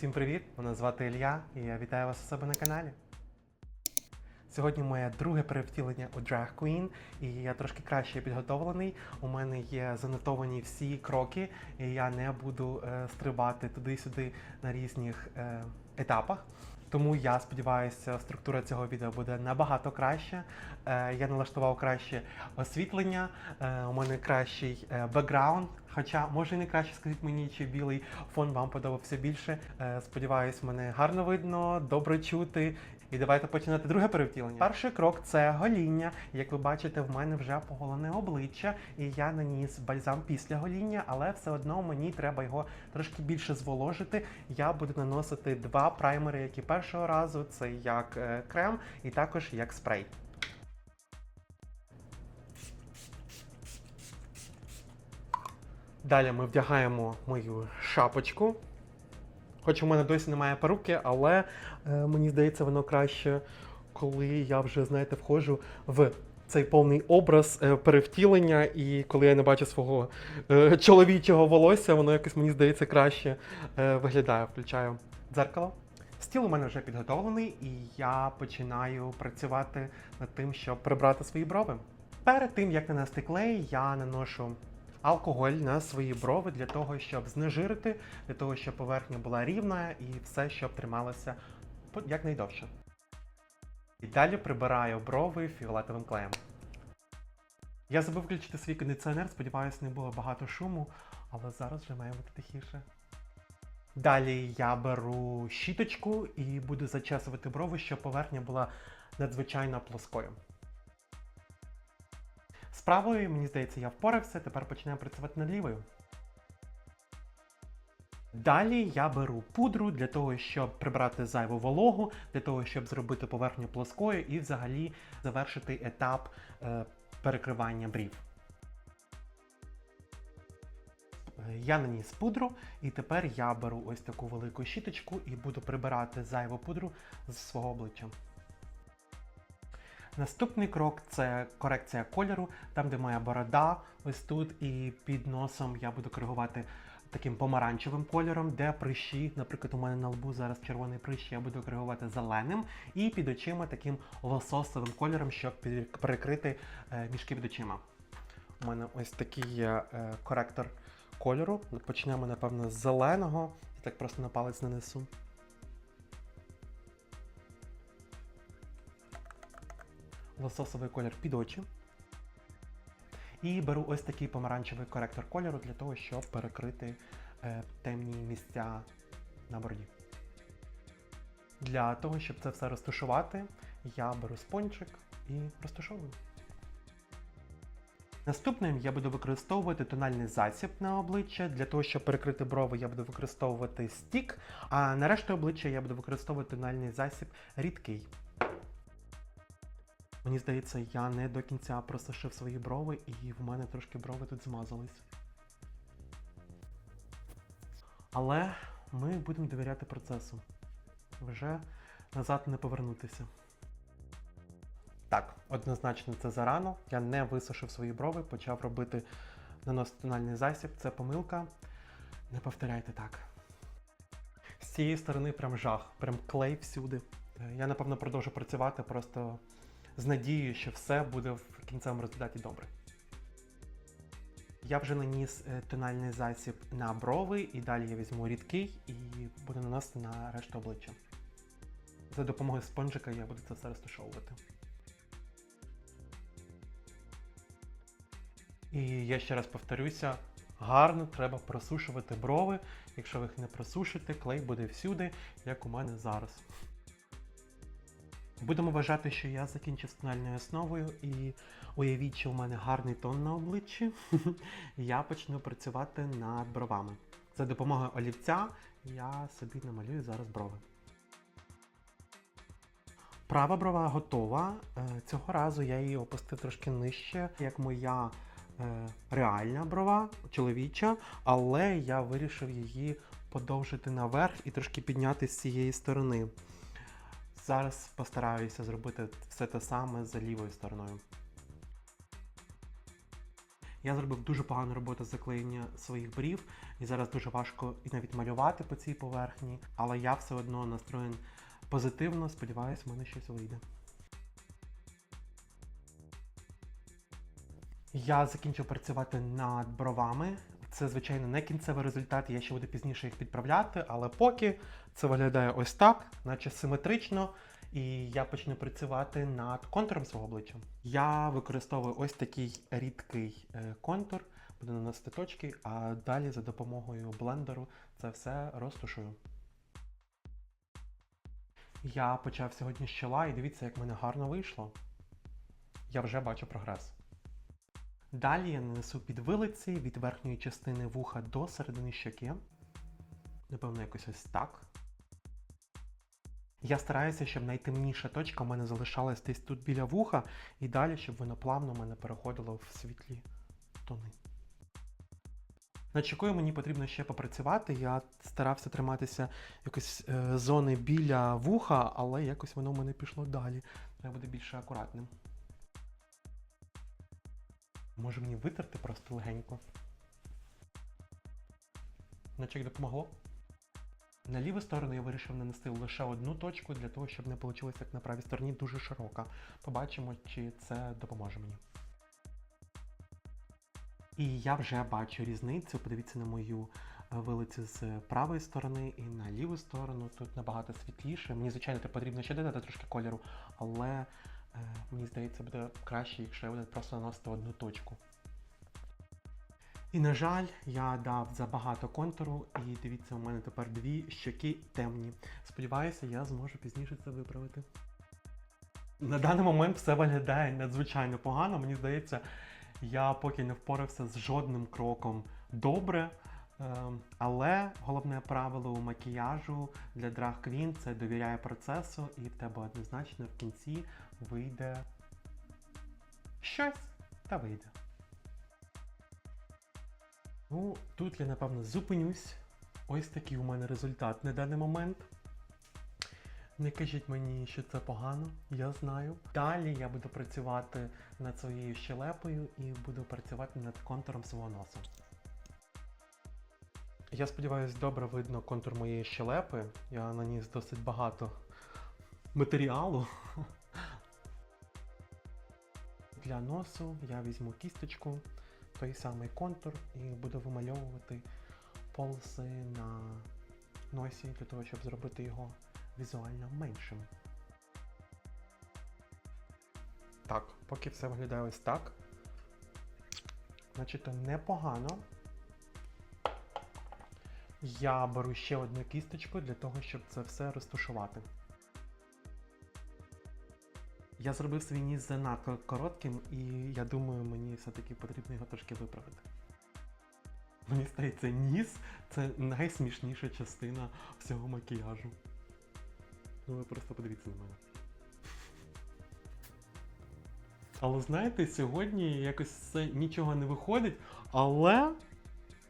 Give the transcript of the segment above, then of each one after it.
Всім привіт! Мене звати Ілля і я вітаю вас у себе на каналі. Сьогодні моє друге перевтілення у Drag Queen, і я трошки краще підготовлений. У мене є занотовані всі кроки, і я не буду е, стрибати туди-сюди на різних е, етапах. Тому я сподіваюся, структура цього відео буде набагато краще. Я налаштував краще освітлення, е, у мене кращий е, бекграунд. Хоча, може, не краще, скажіть мені, чи білий фон вам подобався більше. Е, сподіваюсь, мене гарно видно, добре чути. І давайте починати друге перевтілення. Перший крок це гоління. Як ви бачите, в мене вже поголене обличчя, і я наніс бальзам після гоління, але все одно мені треба його трошки більше зволожити. Я буду наносити два праймери, які першого разу це як е, крем і також як спрей. Далі ми вдягаємо мою шапочку. Хоч у мене досі немає перуки, але е, мені здається, воно краще, коли я вже, знаєте, входжу в цей повний образ е, перевтілення, і коли я не бачу свого е, чоловічого волосся, воно якось мені здається краще е, виглядає. Включаю дзеркало. Стіл у мене вже підготовлений, і я починаю працювати над тим, щоб прибрати свої брови. Перед тим як нанести клей, я наношу алкоголь на свої брови для того, щоб знежирити, для того, щоб поверхня була рівна і все, щоб трималося якнайдовше. І далі прибираю брови фіолетовим клеєм. Я забув включити свій кондиціонер, сподіваюся, не було багато шуму, але зараз вже має бути тихіше. Далі я беру щіточку і буду зачесувати брови, щоб поверхня була надзвичайно плоскою. З правою, мені здається, я впорався, тепер починаємо працювати над лівою. Далі я беру пудру для того, щоб прибрати зайву вологу, для того, щоб зробити поверхню плоскою і взагалі завершити етап е, перекривання брів. Я наніс пудру, і тепер я беру ось таку велику щіточку і буду прибирати зайву пудру з свого обличчя. Наступний крок це корекція кольору, там, де моя борода, ось тут, і під носом я буду коригувати таким помаранчевим кольором, де прищі, наприклад, у мене на лбу зараз червоний прищ, я буду коригувати зеленим, і під очима таким лососовим кольором, щоб перекрити е, мішки під очима. У мене ось такий є е, коректор кольору. Почнемо, напевно, з зеленого. Я так просто на палець нанесу. Лососовий колір під очі. І беру ось такий помаранчевий коректор кольору для того, щоб перекрити е, темні місця на бороді. Для того, щоб це все розташувати, я беру спончик і розташовую. Наступним я буду використовувати тональний засіб на обличчя. Для того, щоб перекрити брови, я буду використовувати стік, а на решту обличчя я буду використовувати тональний засіб рідкий. Мені здається, я не до кінця просушив свої брови, і в мене трошки брови тут змазались. Але ми будемо довіряти процесу. Вже назад не повернутися. Так, однозначно це зарано. Я не висушив свої брови, почав робити наносити тональний засіб. Це помилка. Не повторяйте так. З цієї сторони прям жах, прям клей всюди. Е, Я напевно продовжу працювати просто з надією, що все буде в кінцевому результаті добре. Я вже наніс е, тональний засіб на брови, і далі я візьму рідкий і буду наносити на решту обличчя. За допомогою спонжика я буду це все розташовувати. І я ще раз повторюся, гарно треба просушувати брови. Якщо ви їх не просушите, клей буде всюди, як у мене зараз. Будемо вважати, що я закінчив тональною основою і уявіть, що у мене гарний тон на обличчі. я почну працювати над бровами. За допомогою олівця я собі намалюю зараз брови. Права брова готова. Е, Цього разу я її опустив трошки нижче, як моя е, реальна брова, чоловіча, але я вирішив її подовжити наверх і трошки підняти з цієї сторони. Зараз постараюся зробити все те саме за лівою стороною. Я зробив дуже погану роботу заклеєння своїх брів, і зараз дуже важко і навіть малювати по цій поверхні, але я все одно настроєн позитивно, сподіваюсь, в мене щось вийде. Я закінчив працювати над бровами. Це, звичайно, не кінцевий результат, я ще буду пізніше їх підправляти, але поки це виглядає ось так, наче симетрично, і я почну працювати над контуром свого обличчя. Я використовую ось такий рідкий е, контур, буду наносити точки, а далі за допомогою блендеру це все розтушую. Я почав сьогодні з чола і дивіться, як мене гарно вийшло. Я вже бачу прогрес. Далі я нанесу під вилиці від верхньої частини вуха до середини щоки. Напевно, якось ось так. Я стараюся, щоб найтемніша точка у мене залишалась десь тут біля вуха, і далі, щоб воно плавно в мене переходило в світлі тони. Над щокою мені потрібно ще попрацювати. Я старався триматися якось е, зони біля вуха, але якось воно в мене пішло далі. Треба буде більше акуратним. Може мені витерти просто легенько. Наче як допомогло. На ліву сторону я вирішив нанести лише одну точку для того, щоб не вийшло, як на правій стороні, дуже широка. Побачимо, чи це допоможе мені. І я вже бачу різницю. Подивіться на мою е, вилицю з правої сторони і на ліву сторону. Тут набагато світліше. Мені, звичайно, потрібно ще додати трошки кольору, але мені здається, буде краще, якщо я буду просто наносити одну точку. І, на жаль, я дав забагато контуру, і дивіться, у мене тепер дві щоки темні. Сподіваюся, я зможу пізніше це виправити. На даний момент все виглядає надзвичайно погано. Мені здається, я поки не впорався з жодним кроком добре. Ем, Але головне правило у макіяжу для Queen – це довіряє процесу, і в тебе однозначно в кінці вийде щось та вийде. Ну, тут я напевно зупинюсь. Ось такий у мене результат на даний момент. Не кажіть мені, що це погано, я знаю. Далі я буду працювати над своєю щелепою і буду працювати над контуром свого носа. Я сподіваюся, добре видно контур моєї щелепи. Я наніс досить багато матеріалу. Для носу я візьму кісточку, той самий контур і буду вимальовувати полоси на носі для того, щоб зробити його візуально меншим. Так, поки все виглядає ось так. Значить, непогано. Я беру ще одну кісточку для того, щоб це все розташувати. Я зробив свій ніс занадто коротким, і я думаю, мені все-таки потрібно його трошки виправити. Мені здається, ніс це найсмішніша частина всього макіяжу. Ну ви просто подивіться на мене. Але знаєте, сьогодні якось все нічого не виходить, але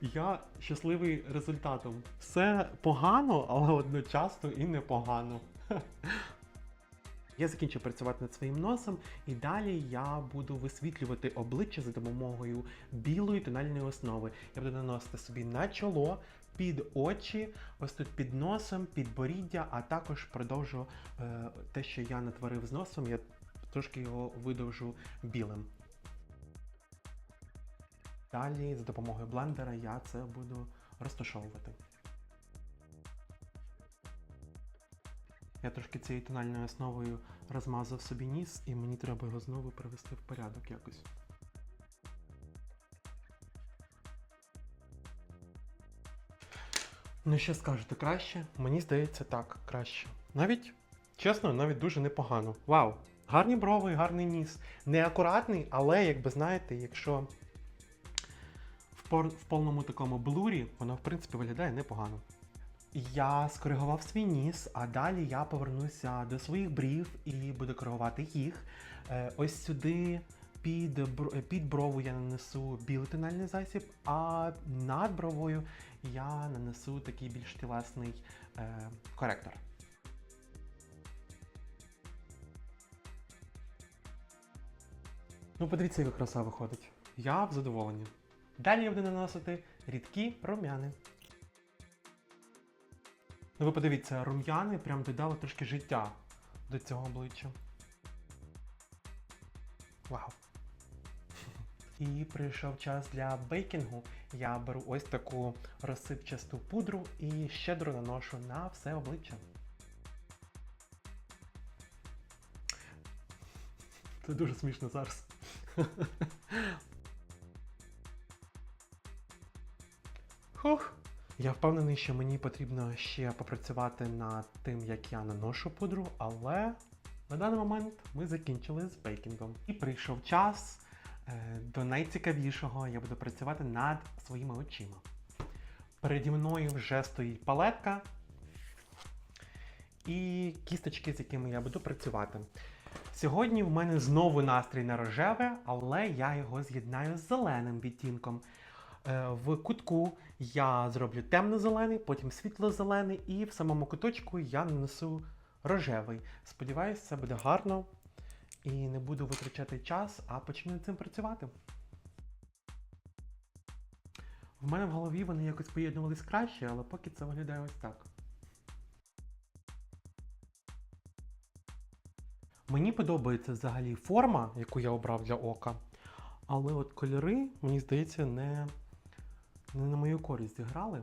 я щасливий результатом. Все погано, але одночасно і непогано. Я закінчив працювати над своїм носом, і далі я буду висвітлювати обличчя за допомогою білої тональної основи. Я буду наносити собі на чоло, під очі, ось тут під носом, під боріддя, а також продовжу е, те, що я натворив з носом, я трошки його видовжу білим. Далі за допомогою блендера я це буду розташовувати. Я трошки цією тональною основою розмазав собі ніс, і мені треба його знову привести в порядок якось. Ну що скажете, краще? Мені здається, так, краще. Навіть, чесно, навіть дуже непогано. Вау! Гарні брови, гарний ніс. Неакуратний, але, як би знаєте, якщо в, повному такому блурі, воно в принципі виглядає непогано. Я скоригував свій ніс, а далі я повернуся до своїх брів і буду коригувати їх. Е, ось сюди під, е, під брову я нанесу білий тональний засіб, а над бровою я нанесу такий більш тілесний е, коректор. Ну, подивіться, яка краса виходить. я в задоволенні. Далі я буду наносити рідкі рум'яни. Ну ви подивіться, рум'яни прям додали трошки життя до цього обличчя. Вау. І прийшов час для бейкінгу. Я беру ось таку розсипчасту пудру і щедро наношу на все обличчя. Це дуже смішно зараз. Хух. Я впевнений, що мені потрібно ще попрацювати над тим, як я наношу пудру, але на даний момент ми закінчили з бейкінгом. І прийшов час е, до найцікавішого. Я буду працювати над своїми очима. Переді мною вже стоїть палетка і кісточки, з якими я буду працювати. Сьогодні в мене знову настрій на рожеве, але я його з'єднаю з зеленим відтінком. Е, В кутку я зроблю темно-зелений, потім світло-зелений, і в самому куточку я нанесу рожевий. Сподіваюсь, це буде гарно і не буду витрачати час, а почну над цим працювати. В мене в голові вони якось поєднувались краще, але поки це виглядає ось так. Мені подобається взагалі форма, яку я обрав для ока. Але от кольори, мені здається, не, не на мою користь зіграли.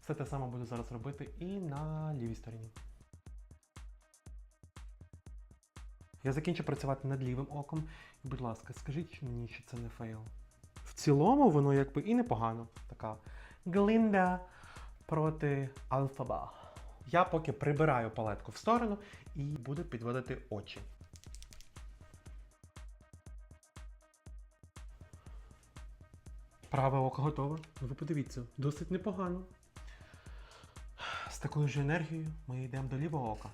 Все те саме буду зараз робити і на лівій стороні. Я закінчу працювати над лівим оком. І, будь ласка, скажіть мені, що це не фейл. В цілому воно якби і непогано. Така глинда проти Альфаба. Я поки прибираю палетку в сторону і буду підводити очі. Праве око готове. Ви подивіться, досить непогано. З такою ж енергією ми йдемо до лівого ока.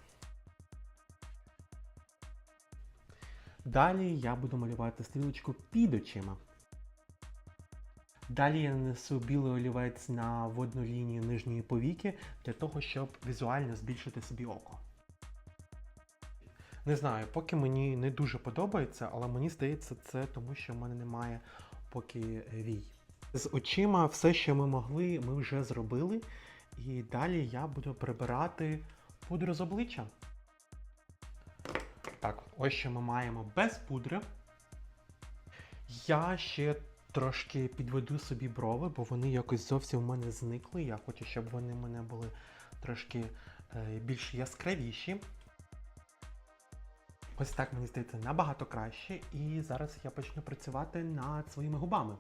Далі я буду малювати стрілочку під очима. Далі я нанесу білий олівець на водну лінію нижньої повіки для того, щоб візуально збільшити собі око. Не знаю, поки мені не дуже подобається, але мені здається, це тому, що в мене немає поки вій. З очима все, що ми могли, ми вже зробили. І далі я буду прибирати пудру з обличчя. Так, ось що ми маємо без пудри. Я ще трошки підведу собі брови, бо вони якось зовсім в мене зникли. Я хочу, щоб вони в мене були трошки е, більш яскравіші. Ось так мені здається набагато краще. І зараз я почну працювати над своїми губами.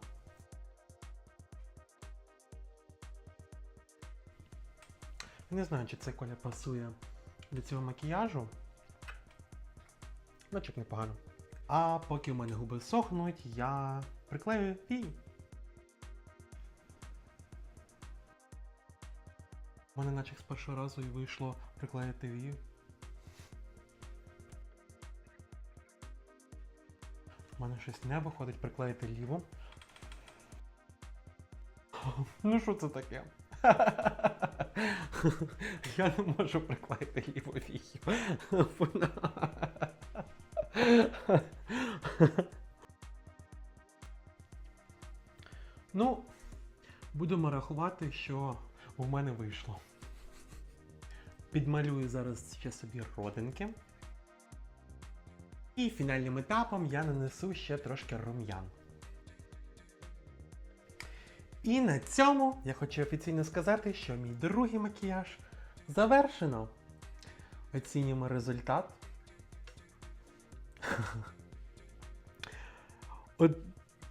Не знаю, чи цей колір пасує до цього макіяжу. Наче непогано. А поки в мене губи сохнуть, я приклею вії. У мене наче з першого разу і вийшло приклеїти вію. У мене щось не виходить приклеїти ліву. Ну що це таке? Я не можу приклеїти ліву вію. Вона... Ну, будемо рахувати, що у мене вийшло. Підмалюю зараз ще собі родинки. І фінальним етапом я нанесу ще трошки рум'ян. І на цьому я хочу офіційно сказати, що мій другий макіяж завершено. Оцінюємо результат. От,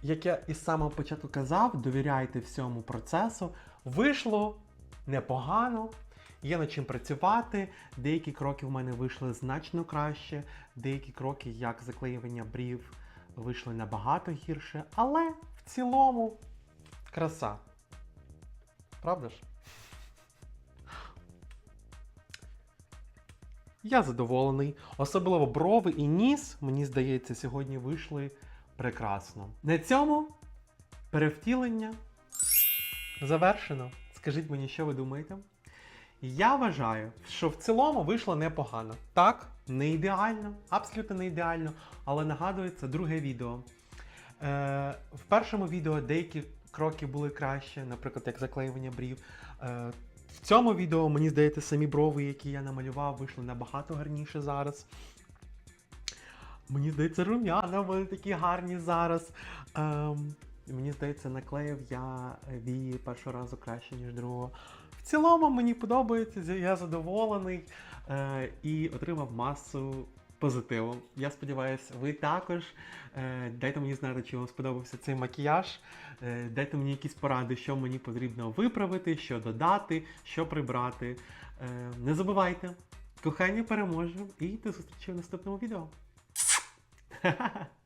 як я із самого початку казав, довіряйте всьому процесу. Вийшло непогано, є над чим працювати. Деякі кроки в мене вийшли значно краще, деякі кроки, як заклеювання брів, вийшли набагато гірше, але в цілому краса. Правда ж? Я задоволений. Особливо брови і ніс, мені здається, сьогодні вийшли прекрасно. На цьому перевтілення завершено. Скажіть мені, що ви думаєте? Я вважаю, що в цілому вийшло непогано. Так, Не ідеально, абсолютно не ідеально, але нагадую, це друге відео. Е, в першому відео деякі кроки були краще, наприклад, як заклеювання брів. Е, в цьому відео, мені здається, самі брови, які я намалював, вийшли набагато гарніше зараз. Мені здається, рум'яна були такі гарні зараз. Ем, мені здається, наклеїв я вії першого разу краще, ніж другого. В цілому мені подобається, я задоволений е, і отримав масу позитиву. Я сподіваюся, ви також. Е, дайте мені знати, чи вам сподобався цей макіяж. Е, дайте мені якісь поради, що мені потрібно виправити, що додати, що прибрати. Е, не забувайте, кохання переможе і до зустрічі в наступному відео.